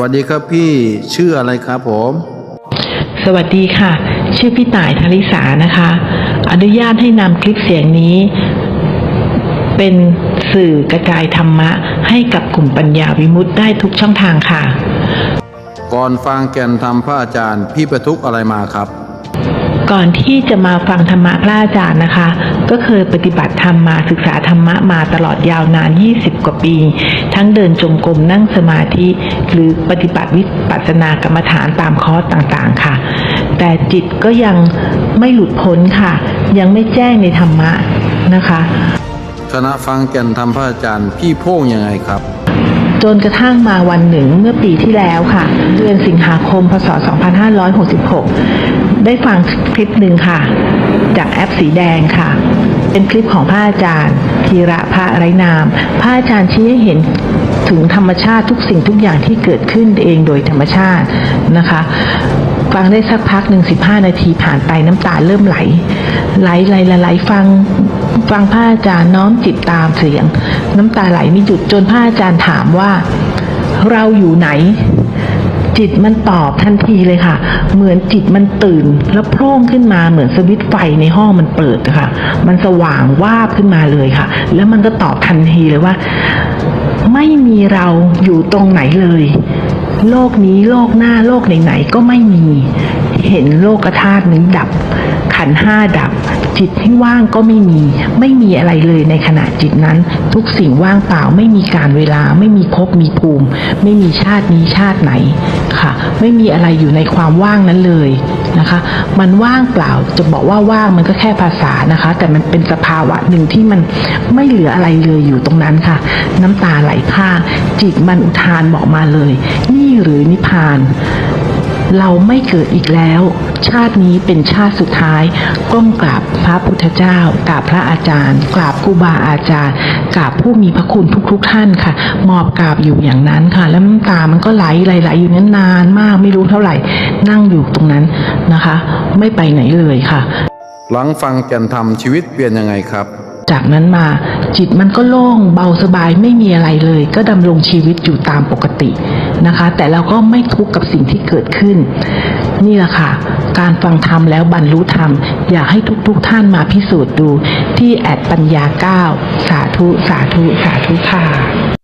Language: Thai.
วัสดีครับพี่ชื่ออะไรครับผม สวัสดีค่ะ ชื่อพี่ต่ายธริสานะคะ อนุญาตให้นำคลิปเสียงนี้ เป็นสื่อกระจายธรรมะ ให้กับกลุ่มปัญญาวิมุตต์ได้ทุกช่องทางค่ะ ก่อนฟังแก่นธรรมพระอาจารย์ พี่ประทุกข์อะไรมาครับ ก่อนที่จะมาฟังธรรมะพระอาจารย์นะคะ ก็เคยปฏิบัติธรรมมาศึกษาธรรมะมาตลอดยาวนาน 20 กว่าปี ทั้งเดินจงกรมนั่งสมาธิ หรือปฏิบัติวิปัสสนากรรมฐานตามคอร์สต่างๆค่ะ แต่จิตก็ยังไม่หลุดพ้นค่ะ ยังไม่แจ้งในธรรมะนะคะคณะฟังแก่นธรรมพระอาจารย์พี่โพ่งยังไงครับจนกระทั่งมาวันหนึ่งเมื่อปีที่แล้วค่ะ เดือนสิงหาคม พศ 2566 ได้ฟังคลิปหนึ่งค่ะ จากแอปสีแดงค่ะ เป็นคลิปของพระอาจารย์ธีระพระไรนาม พระอาจารย์ชี้ให้เห็นถึงธรรมชาติทุกสิ่งทุกอย่างที่เกิดขึ้นเองโดยธรรมชาตินะคะฟังได้สักพักหนึ่งสิบห้านาทีผ่านไปน้ำตาเริ่มไหล ไหลไหลไหลไหลฟังฟังพระอาจารย์น้อมจิตตามเสียง น้ำตาไหลไม่หยุดจนพระอาจารย์ถามว่า เราอยู่ไหน จิตมันตอบทันทีเลยค่ะ เหมือนจิตมันตื่น แล้วโพร่งขึ้นมาเหมือนสวิตไฟในห้องมันเปิดค่ะ มันสว่างวาบขึ้นมาเลยค่ะ แล้วมันก็ตอบทันทีเลยว่า ไม่มีเราอยู่ตรงไหนเลย โลกนี้โลกหน้าโลกไหนๆก็ไม่มี เห็นโลกธาตุนี้ดับ ขันห้าดับ จิตที่ว่างก็ไม่มี ไม่มีอะไรเลยในขณะจิตนั้น ทุกสิ่งว่างเปล่าไม่มีการเวลา ไม่มีภพมีภูมิ ไม่มีชาตินี้ชาติไหนค่ะ ไม่มีอะไรอยู่ในความว่างนั้นเลยนะคะ มันว่างเปล่าจะบอกว่าว่างมันก็แค่ภาษานะคะ แต่มันเป็นสภาวะหนึ่งที่มันไม่เหลืออะไรเลยอยู่ตรงนั้นค่ะ น้ำตาไหลพากจิตมันอุทานบอกมาเลย นี่หรือนิพพาน เราไม่เกิดอีกแล้ว ชาตินี้เป็นชาติสุดท้าย ก้มกราบพระพุทธเจ้ากราบพระอาจารย์ กราบครูบาอาจารย์กราบผู้มีพระคุณทุก ๆ ท่านค่ะมอบกราบอยู่อย่างนั้นค่ะ แล้วน้ำตามันก็ไหลไหลอยู่นั้นนานมากไม่รู้เท่าไหร่ นั่งอยู่ตรงนั้นนะคะ ไม่ไปไหนเลยค่ะ หลังฟังแก่นธรรมชีวิตเปลี่ยนยังไงครับ จากนั้นมาจิตมันก็โล่งเบาสบายไม่มีอะไรเลย ก็ดำรงชีวิตอยู่ตามปกตินะคะ แต่เราก็ไม่ทุกข์กับสิ่งที่เกิดขึ้น นี่แหละค่ะ การฟังธรรมแล้วบรรลุธรรม อยากให้ทุกๆทท่านมาพิสูจน์ดูที่แอดปัญญาเก้าสาธุสาธุสาธุค่ะ